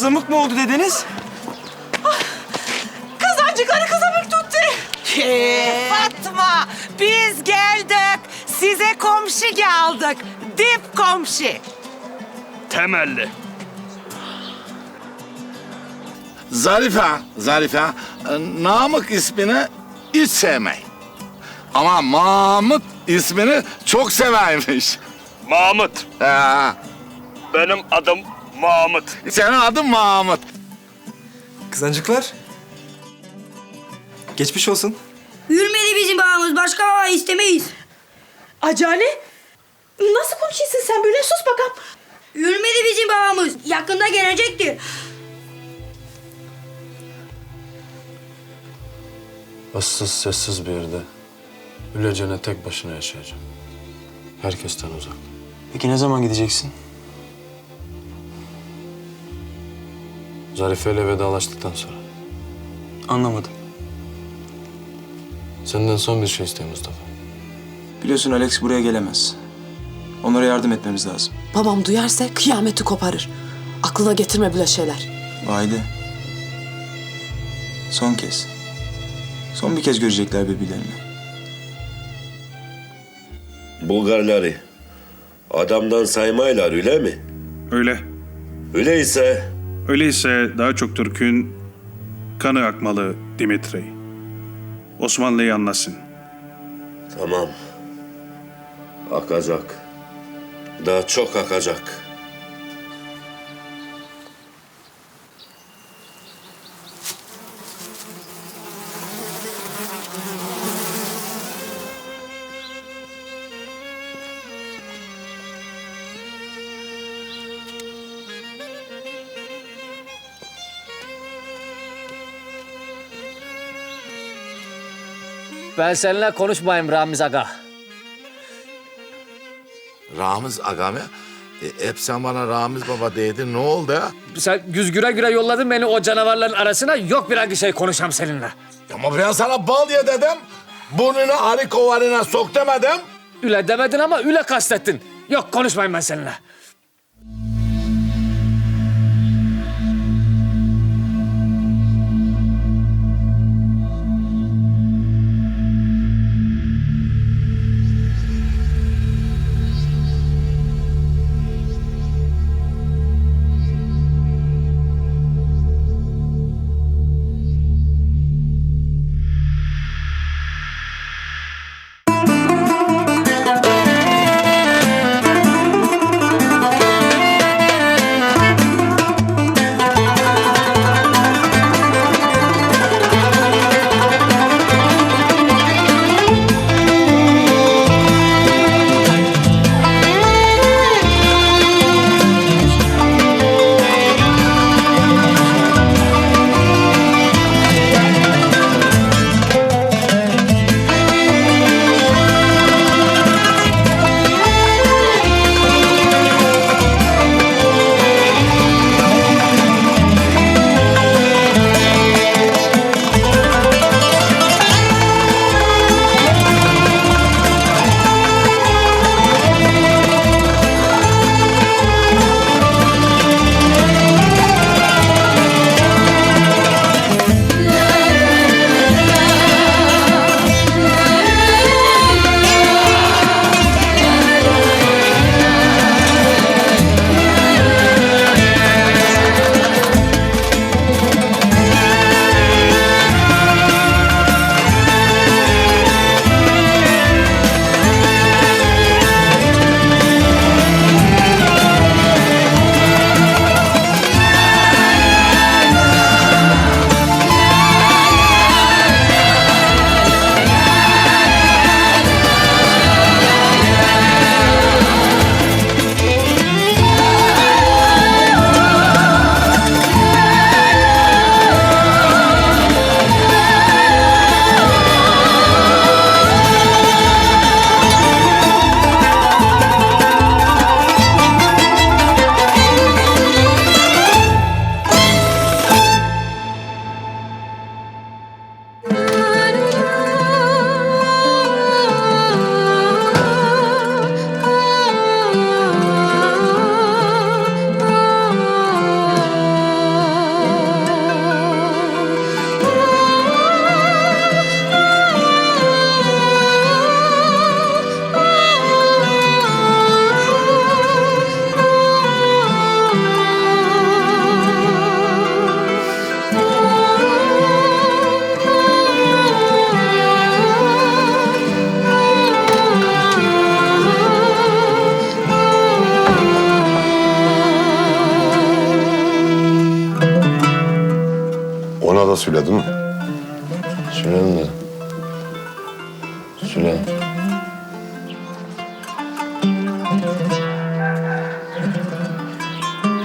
kızamık mı oldu dediniz? Kızancıkları kızamık tuttu. Fatma biz geldik. Size komşu geldik. Dip komşu. Temelli. Zarife, Zarife, e, Namık ismini hiç sevmey. Ama Mahmut ismini çok severmiş. Mahmut. Ee, Benim adım Mahmut. senin adın Mahmut. Kızancıklar. Geçmiş olsun. Yürümedi bizim bağımız. Başka baba istemeyiz. Acale. Nasıl konuşuyorsun sen böyle? Sus bakalım. Yürümedi bizim bağımız. Yakında gelecektir. Issız sessiz bir yerde ölecene tek başına yaşayacağım. Herkesten uzak. Peki ne zaman gideceksin? Zarife ile vedalaştıktan sonra. Anlamadım. Senden son bir şey isteyeyim Mustafa. Biliyorsun Alex buraya gelemez. Onlara yardım etmemiz lazım. Babam duyarsa kıyameti koparır. Aklına getirme böyle şeyler. Vahide. Son kez. Son bir kez görecekler birbirlerini. Bulgarları adamdan saymaylar öyle mi? Öyle. Öyleyse Öyleyse daha çok Türk'ün kanı akmalı Dimitri. Osmanlı'yı anlasın. tamam. Akacak. Daha çok akacak. Ben seninle konuşmayayım Ramiz Aga. Ramiz agam ya. E, hep sen bana Ramiz baba dedin. Ne oldu ya? Sen güz güre yolladın beni o canavarların arasına. Yok bir hangi şey konuşam seninle. Ama ben sana bal ye dedim. Burnunu arı kovarına sok demedim. Üle demedin ama üle kastettin. Yok konuşmayayım ben seninle. Söyledin mi? Söyledim de. Söyledim.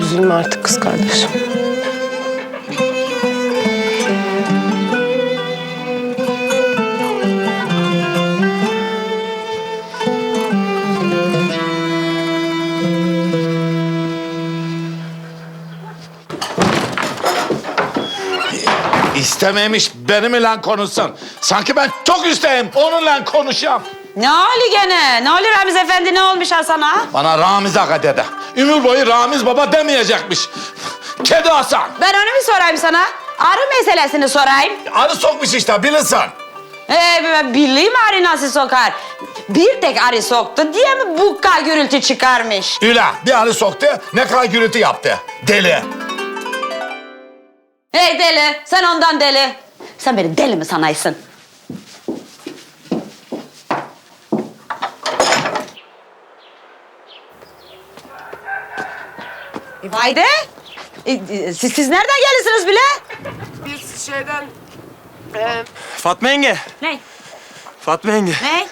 Üzülme artık kız kardeşim. İstememiş benimle konuşsun. Sanki ben çok isteyim onunla konuşacağım. Ne oldu gene? Ne olur Ramiz Efendi ne olmuş Hasan'a? Bana Ramiz Aga dedi. Ömür boyu Ramiz Baba demeyecekmiş. Kedi Hasan. Ben onu mu sorayım sana? Arı meselesini sorayım. Arı sokmuş işte bilirsin. Ee, ben bileyim arı nasıl sokar. Bir tek arı soktu diye mi bu kadar gürültü çıkarmış? Üle bir arı soktu ne kadar gürültü yaptı. Deli. Hey deli, sen ondan deli. Sen beni deli mi sanaysın? E, Vay de. E, e, siz, siz nereden gelirsiniz bile? Biz şeyden... Fatma yenge. Ne? Fatma yenge. Ne?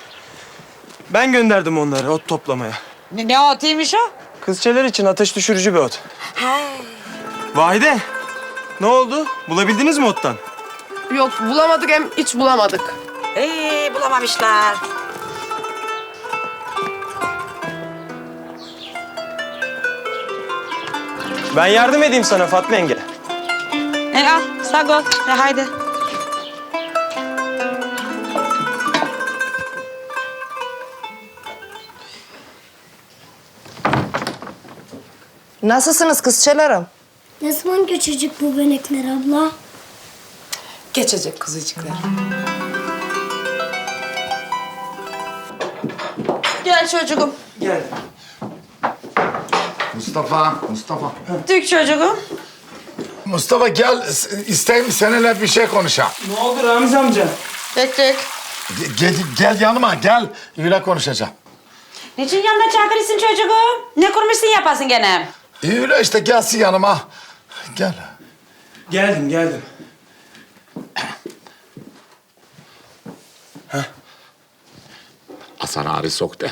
Ben gönderdim onları ot toplamaya. Ne, ne otuymuş o? Kızçeler için ateş düşürücü bir ot. Vahide. Ne oldu? Bulabildiniz mi ottan? Yok bulamadık hem hiç bulamadık. Ee, bulamamışlar. Ben yardım edeyim sana Fatma yenge. E al, sağ ol. E, haydi. Nasılsınız kızçelerim? Ne zaman göçecek bu benekler abla? Geçecek kızıcıklar. Gel çocuğum. Mustafa, Mustafa. Dük çocuğum. Mustafa gel isteyim seninle bir şey konuşalım. Ne oldu Ramiz amca? Dük dük. Gel, gel yanıma gel öyle konuşacağım. Niçin yanında çakırısın çocuğum? Ne kurmuşsun yapasın gene? Öyle işte gelsin yanıma. Gel. Geldim geldim. Hasan arı soktu.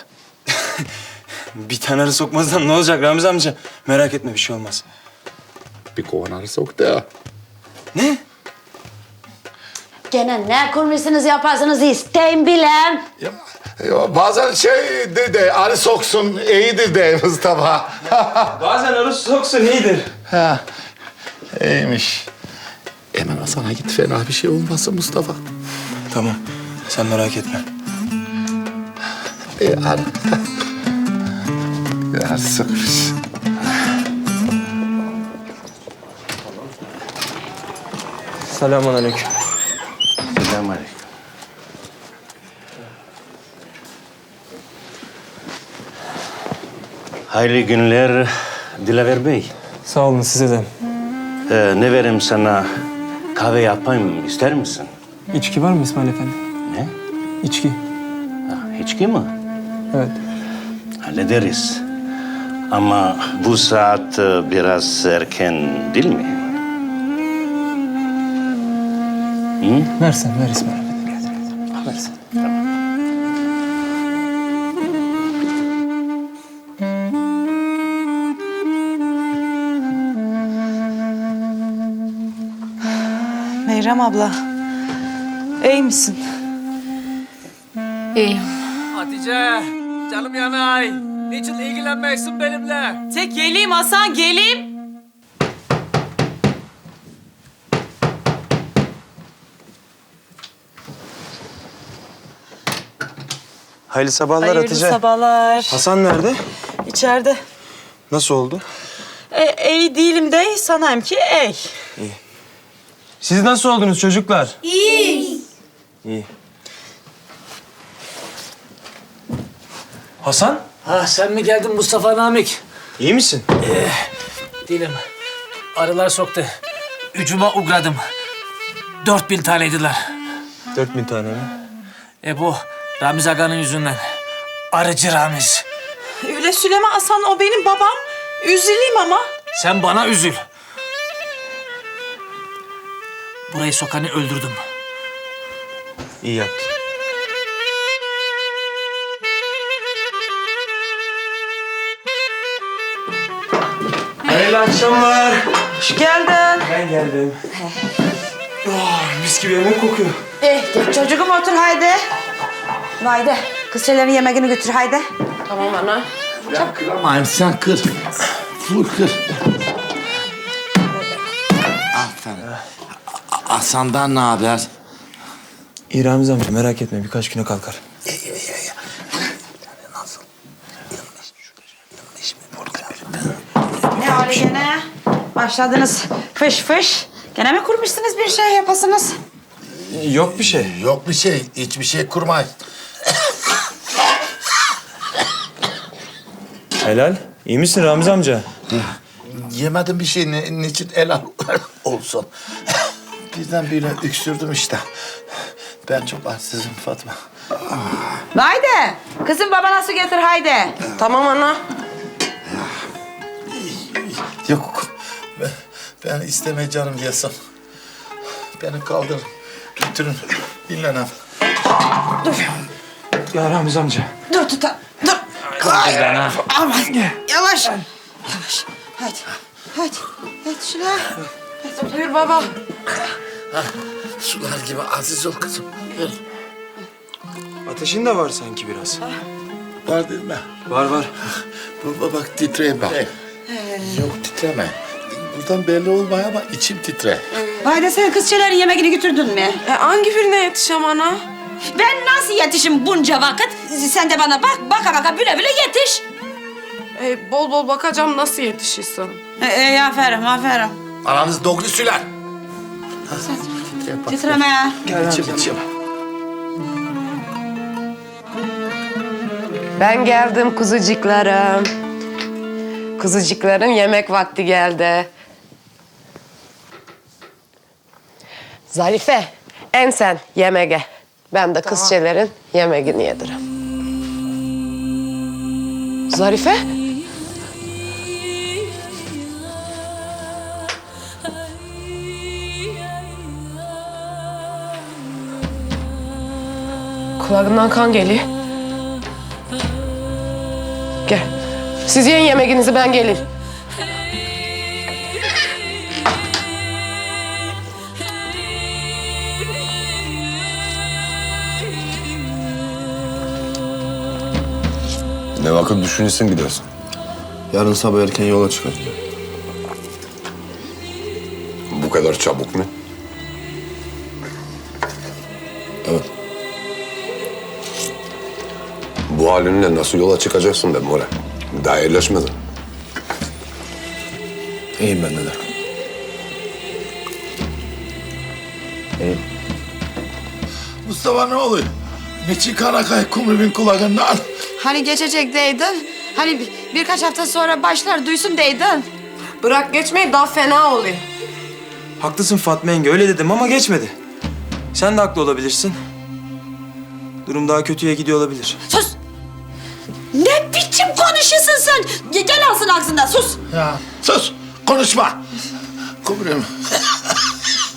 Bir tane arı sokmazdan ne olacak Ramiz amca? Merak etme bir şey olmaz. Bir kovan arı soktu. Ne? Gene ne kurmuşsunuz yaparsınız isteyin bilen. Ya, ya bazen şey de, de arı soksun iyidir de Mustafa. Bazen arı soksun iyidir. ha, iyiymiş. Hemen Hasan'a git fena bir şey olmasın Mustafa. Tamam sen merak etme. E, arı. arı sokmuş. Selamun aleyküm. Selamünaleyküm. Hayırlı günler Dilaver Bey. Sağ olun size de. Ee, ne vereyim sana? Kahve yapayım ister misin? İçki var mı İsmail Efendi? Ne? İçki. Ha, içki mi? Evet. Hallederiz. Ama bu saat e, biraz erken değil mi? Versen ver İsmail Meyrem abla. İyi misin? Hatice, canım yanay. Niçin ilgilenmeysin benimle? Tek geleyim Hasan geleyim. Hayırlı sabahlar Hayırlı Hatice. sabahlar. Hasan nerede? İçeride. Nasıl oldu? E, iyi değilim de sanayım ki ey. Siz nasıl oldunuz çocuklar? İyi. İyi. Hasan, Ha sen mi geldin Mustafa Namik? iyi misin? Değilim. Arılar soktu. Ücuma uğradım. Dört bin taneydiler. Dört bin tane mi? E bu Ramiz Aga'nın yüzünden. Arıcı Ramiz. Öyle söyleme Hasan o benim babam. Üzüleyim ama. Sen bana üzül. Burayı sokanı öldürdüm. İyi yaptın. Hayırlı akşamlar. Hoş geldin. Ben geldim. Oh, mis gibi yemek kokuyor. Eh, geç çocuğum otur haydi. Haydi. Kız şeylerin yemeğini götür haydi. Ya kıramayın sen kır. Vur kır. Hasan'dan ne haber? İyi Ramiz amca merak etme birkaç güne kalkar. Nasıl? Ne öyle gene? Başladınız fış fış. Gene mi kurmuşsunuz bir şey yapasınız? Yok bir şey. Yok bir şey, hiçbir şey kurmay. Helal. İyi misin Ramiz amca? Yemedim bir şey, ne, niçin helal olsun. Birden böyle öksürdüm işte. Ben çok açsızım Fatma. Haydi. Kızım babana su getir haydi. Tamam ana. Yok, ben, ben isteme canım yasam. Beni kaldırın, götürün, dinlenem. Ya Ramiz amca. Dur tut. Dur. Aman. Yavaş. Yavaş. Hadi. Hadi. Hadi şuna. Buyur baba. Sular gibi aziz ol kızım. Ateşin de var sanki biraz. Var değil mi? Var var. Baba bak titreyim bak. Yok titreme. Buradan belli olmaya ama içim titre. Haydi sen kız şeylerin yemeğini götürdün mü? E, hangi birine yetişem ana? Ben nasıl yetişim bunca vakit? Sen de bana bak, baka baka büle büle yetiş. E, bol bol bakacağım nasıl yetişirsin. E, e, aferin, aferin. Aranız doğru süler. Titre bak. Titreme ya. İçim içim. Ben geldim kuzucuklarım. Kuzucuklarım yemek vakti geldi. Zarife, en sen yemeğe. Ben de kızçelerin yemeğini yedirim. Zarife? Kulağından kan geliyor. Gel. Siz yiyin yemeğinizi ben geleyim. Ne vakit düşünürsün gidersin. Yarın sabah erken yola çıkar. Bu kadar çabuk mu? Bu halinle nasıl yola çıkacaksın be More? Daha iyileşmedin. İyiyim ben dede. Mustafa ne oluyor? Niçin karakay kumrubin kulağından? Hani geçecek deydin. Hani bir- birkaç hafta sonra başlar duysun deydin. Bırak geçmeyi daha fena oluyor. Haklısın Fatma yenge öyle dedim ama geçmedi. Sen de haklı olabilirsin. Durum daha kötüye gidiyor olabilir. Sus! Ne biçim konuşuyorsun sen? Ge- Gel alsın ağzından sus. Ya sus, konuşma. Kumruyum.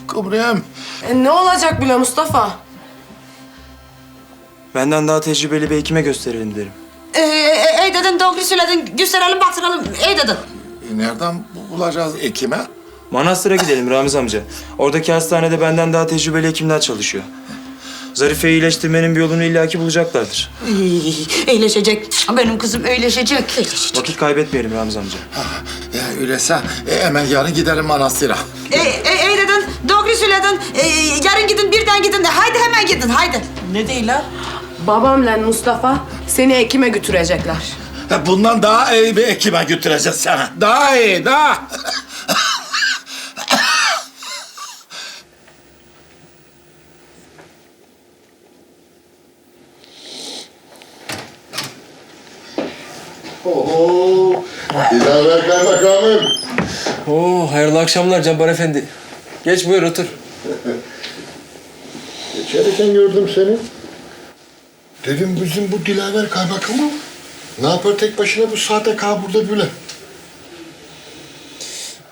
Kumruyum. E, ne olacak bile Mustafa? Benden daha tecrübeli bir hekime gösterelim derim. Ee, e- ey dedin doğru söyledin. Gösterelim baktıralım. Ey dedin. E, Nereden bu- bulacağız ekime? Manastır'a gidelim Ramiz amca. Oradaki hastanede benden daha tecrübeli hekimler çalışıyor. Zarife'yi iyileştirmenin bir yolunu illaki bulacaklardır. İyileşecek. Benim kızım iyileşecek. İyileşecek. Vakit kaybetmeyelim Ramiz amca. Ya öyleyse e, hemen yarın gidelim manastıra. Ey, ey, ey dedin, doğru söyledin. Ee, yarın gidin, birden gidin de. Haydi hemen gidin, haydi. Ne değil ha? Babamla Mustafa seni Ekim'e götürecekler. Ha, Bundan daha iyi bir ekime götüreceğiz sana. Daha iyi, daha. Oo, İdarer kaymakamım. Oo, hayırlı akşamlar Cabbar Efendi. Geç buyur otur. İçeriden gördüm seni. Dedim bizim bu Dilaver kaymakamı ne yapar tek başına bu saate kal burada böyle?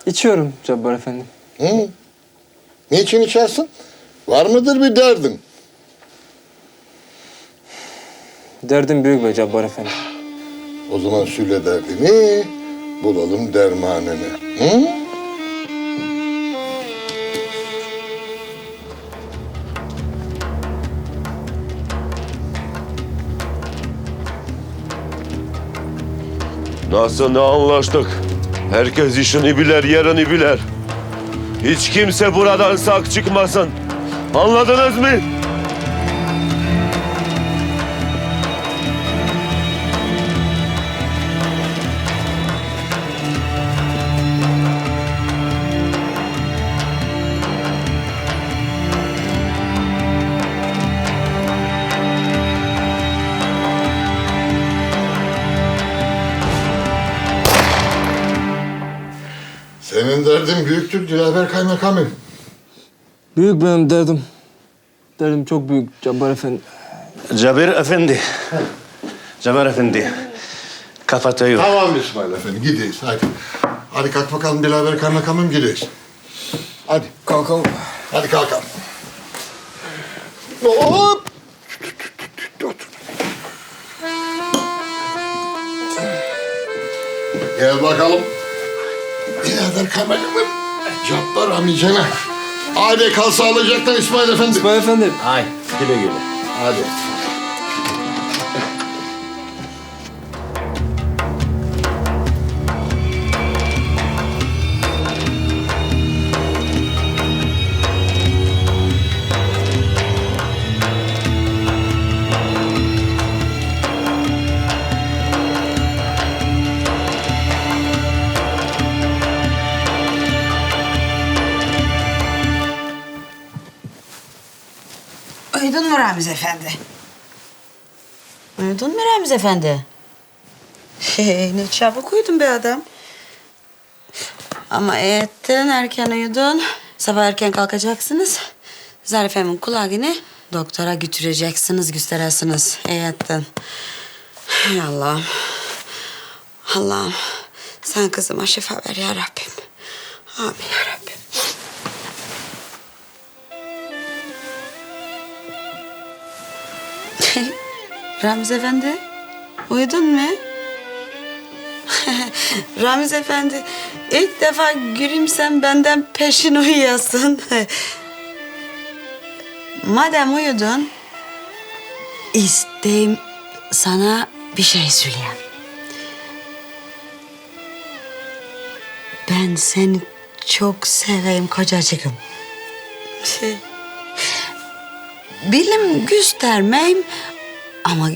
İçiyorum Cabbar Efendi. Hı? Niçin içersin? Var mıdır bir derdin? Derdim büyük be Cabbar Efendi. O zaman söyle derdini, bulalım dermanını. Hı? Nasıl ne anlaştık? Herkes işini bilir, yerini bilir. Hiç kimse buradan sak çıkmasın. Anladınız mı? Senin derdin büyüktür Dilaver Kaymakamım. Büyük benim derdim. Derdim çok büyük Cabbar Efendi. Cabir Efendi. Cabir Efendi. Kapatıyor. Tamam İsmail Efendi gideyiz hadi. Hadi kalk bakalım Dilaver Kaymakamım gideyiz. Hadi. Kalkalım. Hadi kalkalım. Hop! Gel bakalım. Birader kameramın. Cabbar amcana. Hadi kal sağlıcakla İsmail Efendi. İsmail Efendi. Ay güle güle. Hadi. Mu Ramiz Efendi? Uyudun mu Ramiz Efendi? Hey, ne çabuk uyudun be adam. Ama ettin erken uyudun. Sabah erken kalkacaksınız. Zarife'min kulağını doktora götüreceksiniz, gösteresiniz. İyi ettin. Hay Allah'ım. Allah'ım sen kızıma şifa ver ya Rabbim. Amin ya Rabbim. Ramiz Efendi, uyudun mu? Ramiz Efendi, ilk defa göreyim sen benden peşin uyuyasın. Madem uyudun, isteyim sana bir şey söyleyeyim. Ben seni çok seveyim kocacığım. Bilim göstermeyim ama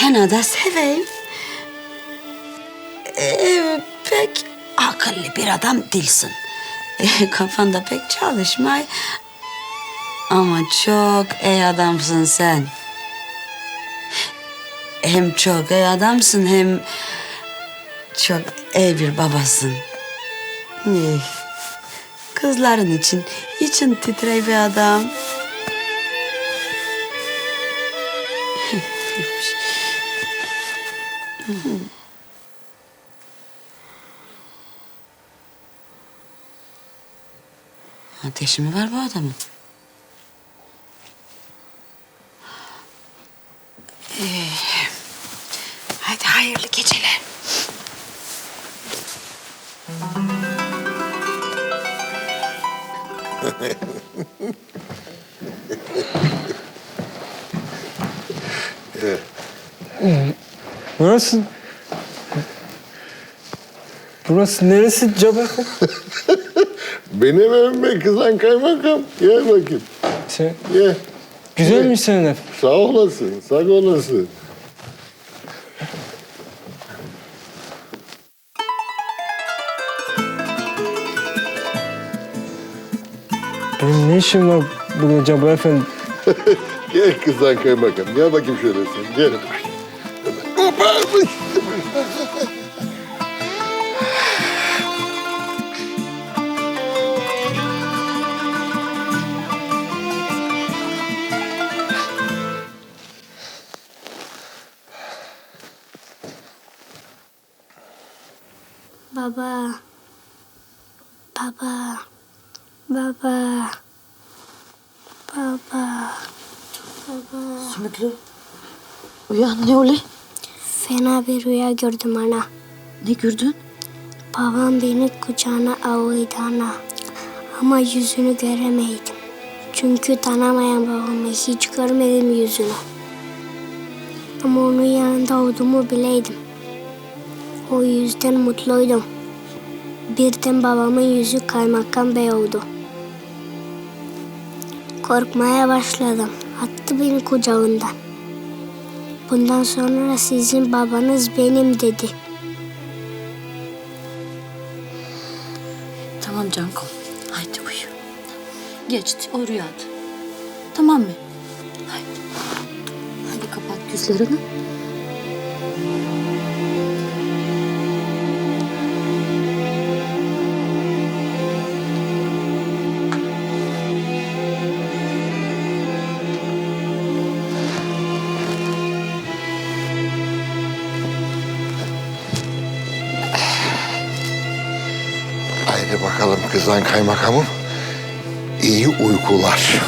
gene de seveyim. Ee, pek akıllı bir adam değilsin. Ee, kafanda pek çalışmay. Ama çok iyi adamsın sen. Hem çok iyi adamsın hem çok iyi bir babasın. Kızların için için titrey bir adam. Ateşi mi var bu adamın? Ee, hadi hayırlı geceler. Burası... Burası neresi Cabbar? Benim evime kızan kaymakam. Gel bakayım. Sen, Gel. güzelmiş senin ev. Sağ olasın, sağ olasın. Benim ne işim var burada Cabbar Efendi? Gel kızan kaymakam. Gel bakayım şöyle sen. Gel. Ne oluyor? Fena bir rüya gördüm ana. Ne gördün? Babam beni kucağına alıyordu ana. Ama yüzünü göremeydim. Çünkü tanımayan babamı hiç görmedim yüzünü. Ama onun yanında olduğumu bileydim. O yüzden mutluydum. Birden babamın yüzü kaymakam bey oldu. Korkmaya başladım. Attı beni kucağından. Bundan sonra sizin babanız benim dedi. Tamam Cankom. Haydi uyu. Geçti o rüyada. Tamam mı? Haydi. Hadi kapat gözlerini. Kızan kaymakamım. İyi uykular.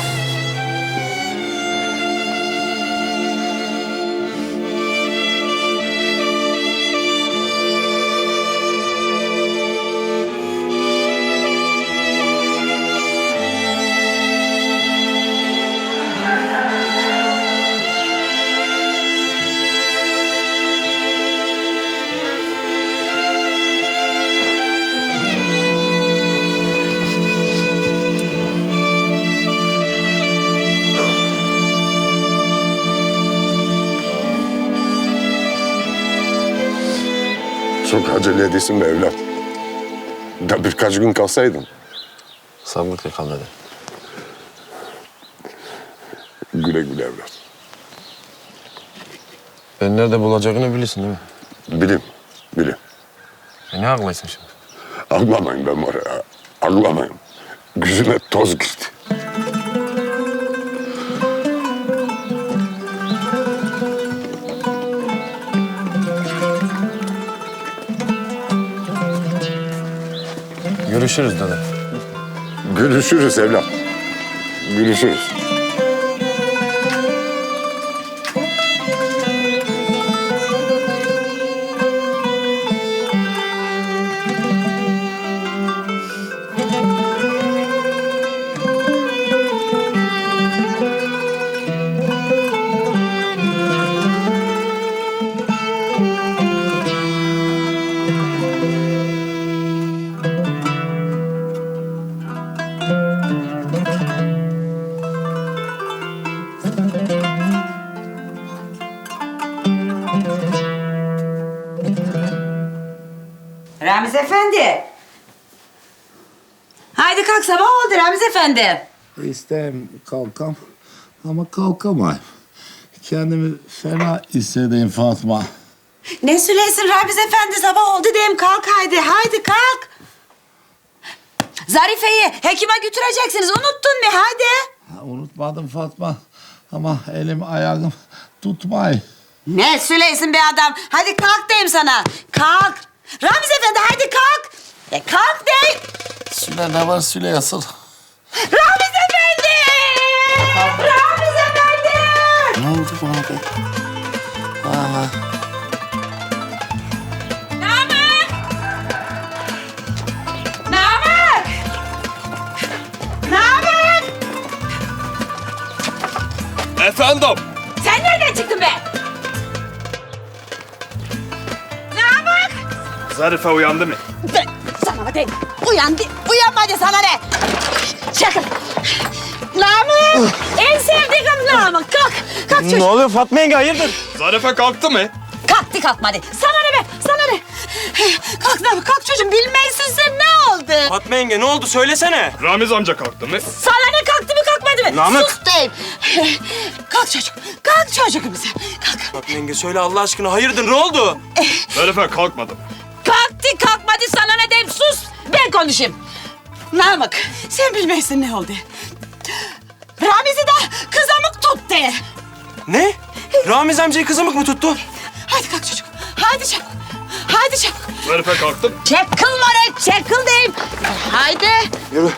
Çok acele ediyorsun be evlat. Da birkaç gün kalsaydın. Sabıklı kal hadi. Güle güle evlat. Ben nerede bulacağını bilirsin değil mi? Bilim, bilim. E ne haklısın şimdi? Ağlamayın ben var ya. Ağlamayın. Gözüme toz girdi. Görüşürüz dede. Görüşürüz evlat. Görüşürüz. Oldu Ramiz Efendi. İsteyim kalkam ama kalkamayım. Kendimi fena hissedeyim Fatma. Ne söylesin Ramiz Efendi sabah oldu diyeyim kalk haydi. Haydi kalk. Zarife'yi hekime götüreceksiniz unuttun mu haydi. Ha, unutmadım Fatma ama elim ayağım tutmay. Ne söylesin be adam. Hadi kalk diyeyim sana. Kalk. Ramiz Efendi haydi kalk. E kalk deyim. Süle ne var Süle asıl? Ramiz Efendi! Ramiz Efendi! Ne oldu buna be? Aa, Namık! Namık! Namık! Efendim. Sen nereden çıktın be? Namık! Zarife uyandı mı? Sana de uyandı, uyanmadı sana ne? Çakıl. Namık! en sevdiğim Namık. Kalk, kalk çocuk. Ne oluyor Fatma yenge hayırdır? Zarife kalktı mı? Kalktı kalkmadı. Sana ne be, sana ne? Kalk Namık, kalk çocuğum. Bilmezsin sen ne oldu? Fatma yenge ne oldu söylesene. Ramiz amca kalktı mı? Sana ne kalktı mı kalkmadı mı? Namık! Sus deyim. Kalk çocuk, kalk çocuğum sen. Kalk. Fatma yenge söyle Allah aşkına hayırdır ne oldu? Zarife kalkmadı. Kalktı kalkmadı sana ne deyim sus. Ben konuşayım. Namık sen bilmezsin ne oldu. Ramiz'i de kızamık tuttu. Ne? Ramiz amcayı kızamık mı tuttu? Hadi kalk çocuk. Hadi çabuk. Hadi çabuk. Zarife kalktı mı? Çekil var çekil deyim. Haydi. Yürü.